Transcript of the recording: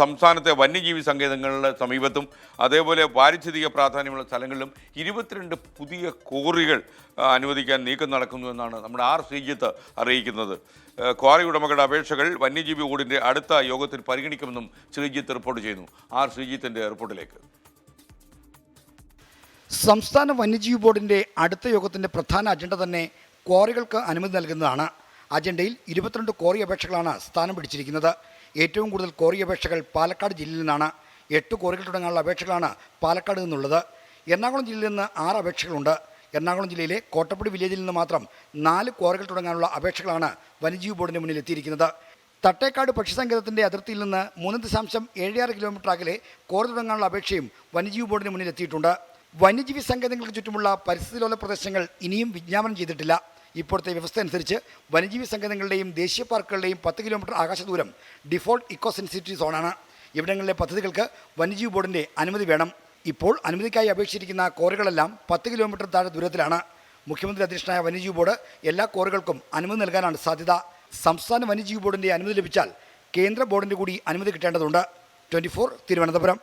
സംസ്ഥാനത്തെ വന്യജീവി സങ്കേതങ്ങളുടെ സമീപത്തും അതേപോലെ പാരിസ്ഥിതിക പ്രാധാന്യമുള്ള സ്ഥലങ്ങളിലും ഇരുപത്തിരണ്ട് പുതിയ കോറികൾ അനുവദിക്കാൻ നീക്കം നടക്കുന്നു എന്നാണ് നമ്മുടെ ആർ ശ്രീജിത്ത് അറിയിക്കുന്നത്. ക്വാറി ഉടമകളുടെ അപേക്ഷകൾ വന്യജീവി ബോർഡിന്റെ അടുത്ത യോഗത്തിൽ പരിഗണിക്കുമെന്നും ശ്രീജിത്ത് റിപ്പോർട്ട് ചെയ്യുന്നു. ആർ ശ്രീജിത്തിന്റെ റിപ്പോർട്ടിലേക്ക്. സംസ്ഥാന വന്യജീവി ബോർഡിന്റെ അടുത്ത യോഗത്തിന്റെ പ്രധാന അജണ്ട തന്നെ ക്വാറികൾക്ക് അനുമതി നൽകുന്നതാണ്. അജണ്ടയിൽ ഇരുപത്തിരണ്ട് ക്വാറി അപേക്ഷകളാണ് സ്ഥാനം പിടിച്ചിരിക്കുന്നത്. ഏറ്റവും കൂടുതൽ കോറി അപേക്ഷകൾ പാലക്കാട് ജില്ലയിൽ നിന്നാണ് എട്ട് കോറികൾ തുടങ്ങാനുള്ള അപേക്ഷകളാണ് പാലക്കാട് നിന്നുള്ളത്. എറണാകുളം ജില്ലയിൽ നിന്ന് ആറ് അപേക്ഷകളുണ്ട്. എറണാകുളം ജില്ലയിലെ കോട്ടപ്പടി വില്ലേജിൽ നിന്ന് മാത്രം നാല് കോറികൾ തുടങ്ങാനുള്ള അപേക്ഷകളാണ് വന്യജീവി ബോർഡിന് മുന്നിൽ എത്തിയിരിക്കുന്നത്. തട്ടേക്കാട് പക്ഷിസങ്കേതത്തിന്റെ അതിർത്തിയിൽ നിന്ന് മൂന്ന് ദശാംശം ഏഴ് ആറ് കിലോമീറ്റർ അകലെ കോറി തുടങ്ങാനുള്ള അപേക്ഷയും വന്യജീവി ബോർഡിന് മുന്നിൽ എത്തിയിട്ടുണ്ട്. വന്യജീവി സങ്കേതങ്ങൾക്ക് ചുറ്റുമുള്ള പരിസ്ഥിതിലോല പ്രദേശങ്ങൾ ഇനിയും വിജ്ഞാപനം ചെയ്തിട്ടില്ല. ഇപ്പോഴത്തെ വ്യവസ്ഥ അനുസരിച്ച് വന്യജീവി സങ്കേതങ്ങളുടെയും ദേശീയ പാർക്കുകളുടെയും പത്ത് കിലോമീറ്റർ ആകാശ ദൂരം ഡിഫോൾട്ട് ഇക്കോ സെൻസിറ്റീവ് സോണാണ്. ഇവിടങ്ങളിലെ പദ്ധതികൾക്ക് വന്യജീവി ബോർഡിന്റെ അനുമതി വേണം. ഇപ്പോൾ അനുമതിക്കായി അപേക്ഷിച്ചിരിക്കുന്ന കോറികളെല്ലാം പത്ത് കിലോമീറ്റർ താഴെ ദൂരത്തിലാണ്. മുഖ്യമന്ത്രി അധ്യക്ഷനായ വന്യജീവി ബോർഡ് എല്ലാ കോറികൾക്കും അനുമതി നൽകാനാണ് സാധ്യത. സംസ്ഥാന വന്യജീവി ബോർഡിന്റെ അനുമതി ലഭിച്ചാൽ കേന്ദ്ര ബോർഡിന്റെ കൂടി അനുമതി കിട്ടേണ്ടതുണ്ട്. ട്വന്റി തിരുവനന്തപുരം.